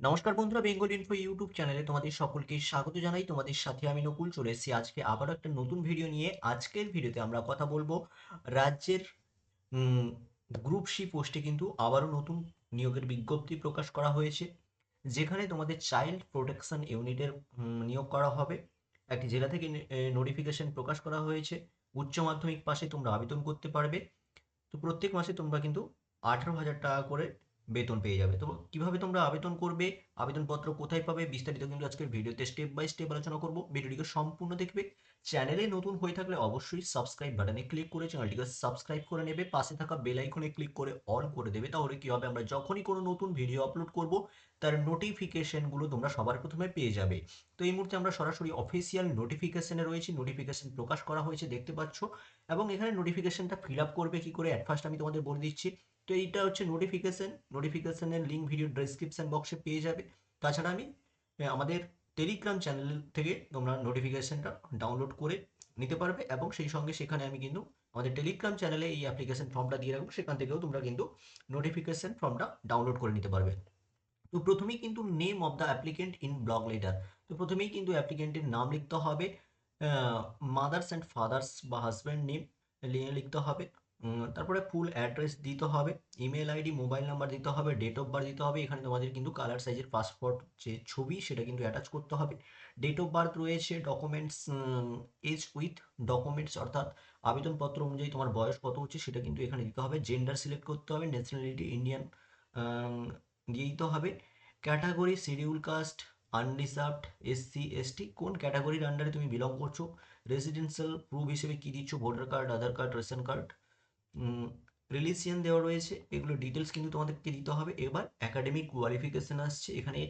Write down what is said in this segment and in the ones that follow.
নমস্কার বন্ধুরা Bengal info YouTube চ্যানেলে তোমাদের সকলকে স্বাগত জানাই। তোমাদের সাথে আমি নকুল, চলে এসেছি আজকে আবারও একটা নতুন ভিডিও নিয়ে। আজকের ভিডিওতে আমরা কথা বলব রাজ্যের গ্রুপ সি পোস্টে কিন্তু আবারও নতুন নিয়োগের বিজ্ঞপ্তি প্রকাশ করা হয়েছে, যেখানে তোমাদের চাইল্ড প্রোটেকশন ইউনিটের নিয়োগ করা হবে। একটি জেলা থেকে নোটিফিকেশন প্রকাশ করা হয়েছে। উচ্চ মাধ্যমিক পাশে তোমরা আবেদন করতে পারবে। তো প্রত্যেক মাসে তোমরা কিন্তু আঠারো হাজার টাকা করে বেতন পেয়ে যাবে। তো কীভাবে তোমরা আবেদন করবে, আবেদনপত্র কোথায় পাবে, বিস্তারিত কিন্তু আজকের ভিডিওতে স্টেপ বাই স্টেপ আলোচনা করব। ভিডিওটিকে সম্পূর্ণ দেখবে। চ্যানেলে নতুন হয়ে থাকলে অবশ্যই সাবস্ক্রাইব বাটনে ক্লিক করে চ্যানেলটিকে সাবস্ক্রাইব করে নেবে। পাশে থাকা বেল আইকনে ক্লিক করে অল করে দেবে। তাহলে কি হবে, আমরা যখনই কোনো নতুন ভিডিও আপলোড করব, তার নোটিফিকেশনগুলো তোমরা সবার প্রথমে পেয়ে যাবে। তো এই মুহূর্তে আমরা সরাসরি অফিসিয়াল নোটিফিকেশনে রয়েছি। নোটিফিকেশন প্রকাশ করা হয়েছে, দেখতে পাচ্ছ। এবং এখানে নোটিফিকেশনটা ফিল আপ করবে কি করে? অ্যাট ফার্স্ট আমি তোমাদের বলে দিচ্ছি তো এইটা হচ্ছে নোটিফিকেশন নোটিফিকেশনের লিঙ্ক ভিডিও ডেসক্রিপশন বক্সে পেয়ে যাবে। তাছাড়া আমি আমাদের টেলিগ্রাম চ্যানেল থেকে তোমরা নোটিফিকেশনটা ডাউনলোড করে নিতে পারবে এবং সেই সঙ্গে সেখানে আমি কিন্তু আমাদের টেলিগ্রাম চ্যানেলে এই অ্যাপ্লিকেশন ফর্মটা দিয়ে রাখব। সেখান থেকেও তোমরা কিন্তু নোটিফিকেশন ফর্মটা ডাউনলোড করে নিতে পারবে। তো প্রথমেই কিন্তু name of the applicant in block letter তো প্রথমেই কিন্তু অ্যাপ্লিকেন্টের নাম লিখতে হবে মাদার্স অ্যান্ড ফাদার্স বা হাজব্যান্ড নেম লিখতে হবে। তারপরে ফুল অ্যাড্রেস দিতে হবে ইমেল আইডি মোবাইল নাম্বার দিতে হবে ডেট অফ বার্থ দিতে হবে, এখানে তোমাদের কিন্তু কালার সাইজের পাসপোর্ট যে ছবি সেটা কিন্তু অ্যাটাচ করতে হবে। ডেট অফ বার্থ রয়েছে ডকুমেন্টস এজ উইথ ডকুমেন্টস অর্থাৎ আবেদনপত্র অনুযায়ী তোমার বয়স কত হচ্ছে সেটা কিন্তু এখানে দিতে হবে। জেন্ডার সিলেক্ট করতে হবে ন্যাশনালিটি ইন্ডিয়ান দিয়ে দিতে হবে। Category schedule caste unreserved SC ST কোন ক্যাটাগরির আন্ডারে তুমি বিলং করছ? রেসিডেন্সিয়াল প্রুফ হিসেবে কী দিচ্ছ? Voter card Aadhaar card ration card religion দেওয়া রয়েছে। এগুলো ডিটেলস কিন্তু তোমাদেরকে দিতে হবে। এবার একাডেমিক কোয়ালিফিকেশন আসছে। এখানে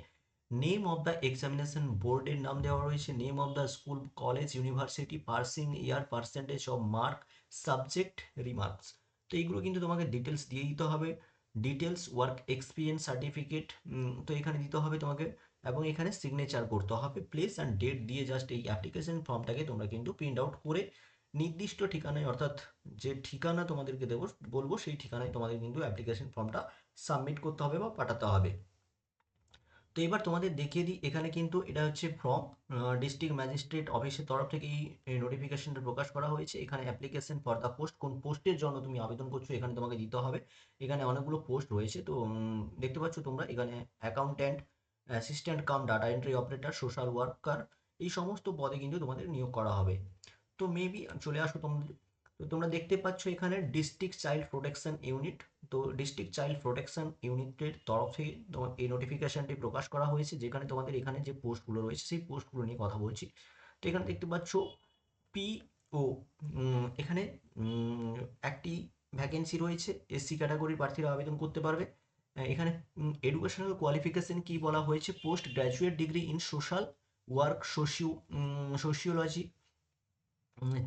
নেম অফ দ্য এক্সামিনেশন বোর্ডের নাম দেওয়া রয়েছে। Name of the school college university passing year percentage of mark subject remarks তো এইগুলো কিন্তু তোমাকে ডিটেলস দিয়ে দিতে হবে। ডিটেলস ওয়ার্ক এক্সপিরিয়েন্স সার্টিফিকেট তো এখানে দিতে হবে তোমাকে। এবং এখানে সিগনেচার করতে হবে। প্লেস অ্যান্ড ডেট দিয়ে জাস্ট এই অ্যাপ্লিকেশন ফর্মটাকে তোমরা কিন্তু প্রিন্ট আউট করে নির্দিষ্ট ঠিকানায়, অর্থাৎ যে ঠিকানা তোমাদেরকে দেবো, বলব, সেই ঠিকানায় তোমাদের কিন্তু অ্যাপ্লিকেশন ফর্মটা সাবমিট করতে হবে বা পাঠাতে হবে। তো এবার তোমাদের দেখিয়ে দিই, এখানে কিন্তু এটা হচ্ছে ফর্ম ডিস্ট্রিক্ট ম্যাজিস্ট্রেট অফিসের তরফ থেকে এই নোটিফিকেশনটা প্রকাশ করা হয়েছে। এখানে অ্যাপ্লিকেশন ফর দ্য পোস্ট কোন পোস্টের জন্য তুমি আবেদন করছ, এখানে তোমাকে দিতে হবে। এখানে অনেকগুলো পোস্ট রয়েছে, তো দেখতে পাচ্ছ তোমরা, এখানে accountant assistant cum data entry operator social worker এই সমস্ত পদে কিন্তু তোমাদের নিয়োগ করা হবে। তো মেবি চলে আসো তোমাদের তো তোমরা দেখতে পাচ্ছ এখানে ডিস্ট্রিক্ট চাইল্ড প্রোটেকশন ইউনিট তো ডিস্ট্রিক্ট চাইল্ড প্রোটেকশন ইউনিটের তরফ তোমার এই নোটিফিকেশনটি প্রকাশ করা হয়েছে, যেখানে তোমাদের এখানে যে পোস্টগুলো রয়েছে, সেই পোস্টগুলো নিয়ে কথা বলছি। তো এখানে দেখতে পাচ্ছ পিও এখানে একটি ভ্যাকেন্সি রয়েছে এসসি ক্যাটাগরির প্রার্থীরা আবেদন করতে পারবে। এখানে এডুকেশনাল কোয়ালিফিকেশন কি বলা হয়েছে post graduate degree in social work socio sociology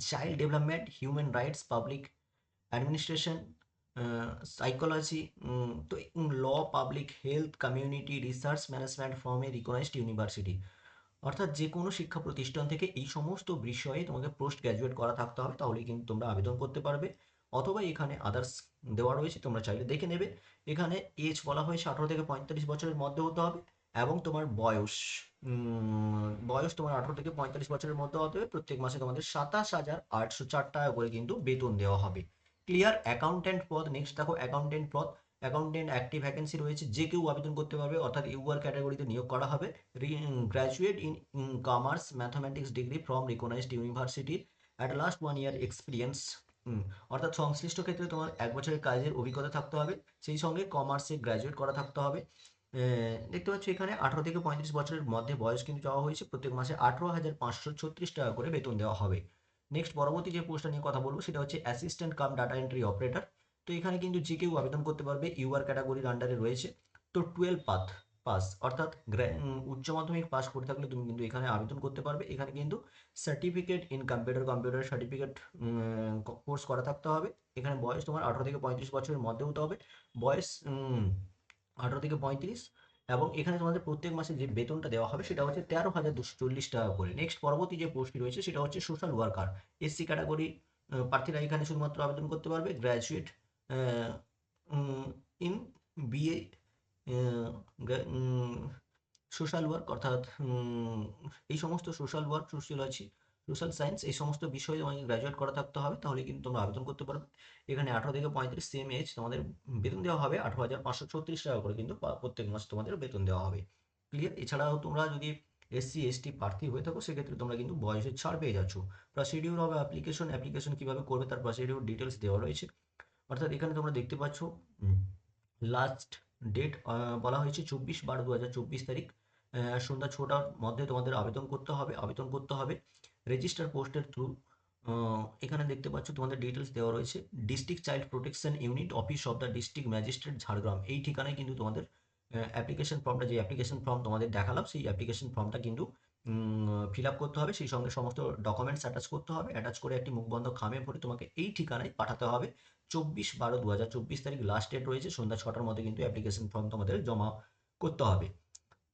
child development human rights public administration psychology তো law public health community research management from recognised university অর্থাৎ যে কোনো শিক্ষা প্রতিষ্ঠান থেকে এই সমস্ত বিষয়ে তোমাকে পোস্ট গ্র্যাজুয়েট করা থাকতে হবে, তাহলেই কিন্তু তোমরা আবেদন করতে পারবে। অথবা এখানে আদার্স দেওয়া রয়েছে, তোমরা চাইলে দেখে নেবে। এখানে এজ বলা হয়েছে আঠারো থেকে পঁয়তাল্লিশ বছরের মধ্যে হতে হবে। এবং তোমার বয়স বয়স তোমার আঠারো থেকে পঁয়তাল্লিশ বছরের মধ্যে হতে হবে। প্রত্যেক মাসে তোমাদের সাতাশ হাজার আটশো চার টাকা করে কিন্তু বেতন দেওয়া হবে। ক্লিয়ার অ্যাকাউন্টেন্ট পদ নেক্সট দেখো অ্যাকাউন্টেন্ট পদ। অ্যাকাউন্টেন্ট অ্যাক্টিভ ভ্যাকেন্সি রয়েছে, যে কেউ আবেদন করতে পারবে, অর্থাৎ ইউআর ক্যাটাগরিতে নিয়োগ করা হবে। Graduate in commerce mathematics degree from recognised university at last one year experience অর্থাৎ সংশ্লিষ্ট ক্ষেত্রে তোমার এক বছরের কাজের অভিজ্ঞতা থাকতে হবে। সেই সঙ্গে কমার্সে গ্র্যাজুয়েট করা থাকতে হবে। দেখতে পাচ্ছ এখানে আঠারো থেকে পঁয়ত্রিশ বছরের মধ্যে বয়স কিন্তু চাওয়া হয়েছে। প্রত্যেক মাসে আঠারো হাজার পাঁচশো ছত্রিশ টাকা করে বেতন দেওয়া হবে। নেক্সট পরবর্তী যে পোস্টটা নিয়ে কথা বলব সেটা হচ্ছে assistant cum data entry operator তো এখানে কিন্তু যে কেউ আবেদন করতে পারবে ইউআর ক্যাটাগরির আন্ডারে রয়েছে। তো টুয়েলভ পাথ পাস অর্থাৎ উচ্চ মাধ্যমিক পাস করে থাকলে তুমি কিন্তু এখানে আবেদন করতে পারবে। এখানে কিন্তু certificate in computer computer certificate course করা থাকতে হবে। এখানে বয়স তোমার আঠারো থেকে পঁয়ত্রিশ বছরের মধ্যে হতে হবে। বয়স আঠারো থেকে পঁয়ত্রিশ এবং এখানে তোমাদের প্রত্যেক মাসে যে বেতনটা দেওয়া হবে সেটা হচ্ছে তেরো হাজার দুশো চল্লিশ টাকা করে। নেক্সট পরবর্তী যে পোস্টটি রয়েছে সেটা হচ্ছে সোশ্যাল ওয়ার্কার এসসি ক্যাটাগরি প্রার্থীরা এখানে শুধুমাত্র আবেদন করতে পারবে graduate in BA social work অর্থাৎ এই সমস্ত social work sociology social science এই সমস্ত বিষয়ে তোমাকে গ্র্যাজুয়েট করা থাকতে হবে, তাহলে কিন্তু তোমরা আবেদন করতে পারবে। এখানে আঠারো থেকে পঁয়ত্রিশ সেম এজ তোমাদের বেতন দেওয়া হবে আঠারো হাজার পাঁচশো ছত্রিশ টাকা করে, কিন্তু প্রত্যেক মাস তোমাদের বেতন দেওয়া হবে। ক্লিয়ার এছাড়াও তোমরা যদি এসসি এসটি প্রার্থী হয়ে থাকো, সেক্ষেত্রে তোমরা কিন্তু বয়সের ছাড় পেয়ে যাচ্ছ। প্রসিডিউর হবে অ্যাপ্লিকেশন অ্যাপ্লিকেশন কীভাবে করবে তার প্রসিডিউর ডিটেলস দেওয়া রয়েছে। অর্থাৎ এখানে তোমরা দেখতে পাচ্ছ লাস্ট ডেট বলা হয়েছে চব্বিশ বারো দু হাজার চব্বিশ তারিখ। সন্ধ্যা ছটার মধ্যে তোমাদের আবেদন করতে হবে, আবেদন করতে হবে। রেজিস্টার পোস্টের থ্রু এখানে দেখতে পাচ্ছ তোমাদের ডিটেলস দেওয়া রয়েছে। District child protection unit office of the district magistrate Jhargram. এই ঠিকানায় কিন্তু তোমাদের অ্যাপ্লিকেশন ফর্মটা যে অ্যাপ্লিকেশন ফর্ম তোমাদের দেখালাম, সেই অ্যাপ্লিকেশন ফর্মটা কিন্তু ফিল আপ করতে হবে। সেই সঙ্গে সমস্ত ডকুমেন্টস অ্যাটাচ করতে হবে। অ্যাটাচ করে একটি মুখবন্ধ খামে ভরে তোমাকে এই ঠিকানায় পাঠাতে হবে। চব্বিশ বারো দু হাজার চব্বিশ তারিখ লাস্ট ডেট রয়েছে। সন্ধ্যা ছটার মধ্যে কিন্তু অ্যাপ্লিকেশন ফর্ম তোমাদের জমা করতে হবে।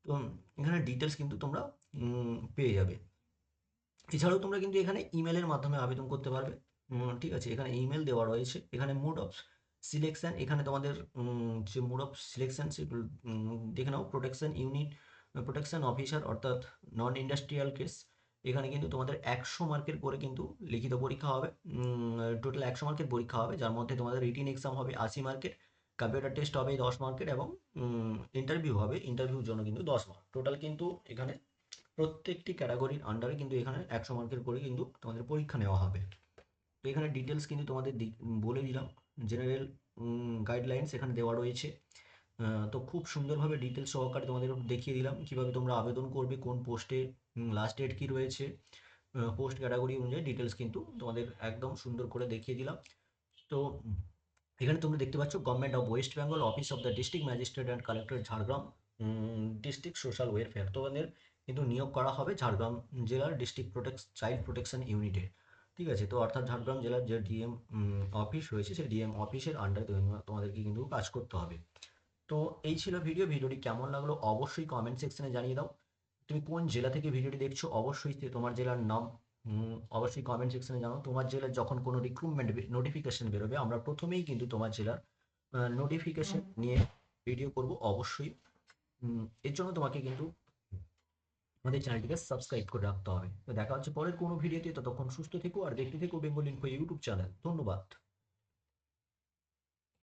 তো, এখানে ডিটেলস কিন্তু তোমরা পেয়ে যাবে। এছাড়াও তোমরা কিন্তু এখানে ইমেলের মাধ্যমে আবেদন করতে পারবে। ঠিক আছে, এখানে ইমেল দেওয়া রয়েছে। এখানে মোড অফ সিলেকশন এখানে তোমাদের যে মোড অফ সিলেকশন সেগুলো দেখে নাও প্রোটেকশন ইউনিট প্রোটেকশন অফিসার অর্থাৎ নন ইন্ডাস্ট্রিয়াল কেস এখানে কিন্তু তোমাদের একশো মার্কের করে কিন্তু লিখিত পরীক্ষা হবে। টোটাল একশো মার্কের পরীক্ষা হবে, যার মধ্যে তোমাদের রিটিন এক্সাম হবে আশি মার্কের কম্পিউটার টেস্ট হবে দশ মার্কের এবং ইন্টারভিউ হবে ইন্টারভিউর জন্য কিন্তু দশ মার্ক। টোটাল কিন্তু এখানে প্রত্যেকটি ক্যাটাগরির আন্ডারে কিন্তু এখানে একশো মার্কের করে কিন্তু তোমাদের পরীক্ষা নেওয়া হবে। তো এখানে ডিটেলস কিন্তু তোমাদের বলে দিলাম। জেনারেল গাইডলাইন্স এখানে দেওয়া রয়েছে। তো খুব সুন্দরভাবে ডিটেলস সহকারে তোমাদের দেখিয়ে দিলাম। কীভাবে তোমরা আবেদন করবে, কোন পোস্টে লাস্ট ডেট কি রয়েছে পোস্ট ক্যাটাগরি অনুযায়ী ডিটেলস কিন্তু তোমাদের একদম সুন্দর করে দেখিয়ে দিলাম। তো এখানে তোমরা দেখতে পাচ্ছ government of West Bengal office of the district magistrate and collector Jhargram district social welfare তোমাদের কিন্তু নিয়োগ করা হবে ঝাড়গ্রাম জেলার ডিস্ট্রিক্ট প্রোটেক্ট চাইল্ড প্রোটেকশন ইউনিটে ঠিক আছে? তো অর্থাৎ ঝাড়গ্রাম জেলার যে ডিএম অফিস রয়েছে, সেই ডিএম অফিসের আন্ডারে তোমাদেরকে কিন্তু কাজ করতে হবে। তো এই ছিল ভিডিও ভিডিওটি কেমন লাগল অবশ্যই কমেন্ট সেকশনে জানিয়ে দাও। তুমি কোন জেলা থেকে ভিডিওটি দেখছ অবশ্যই তোমার জেলার নাম অবশ্যই কমেন্ট সেকশনে জানাও। তোমার জেলার যখন কোনো রিক্রুটমেন্ট নোটিফিকেশন বেরোবে, আমরা প্রথমেই কিন্তু তোমার জেলার নোটিফিকেশন নিয়ে ভিডিও করব অবশ্যই। এর জন্য তোমাকে কিন্তু আমাদের চ্যানেলটিকে সাবস্ক্রাইব করে রাখতে হবে। তো দেখা হচ্ছে পরের কোনো ভিডিওতে ততক্ষণ সুস্থ থেকো আর দেখতে থেকো বেঙ্গল ইনফো ইউটিউব চ্যানেল ধন্যবাদ।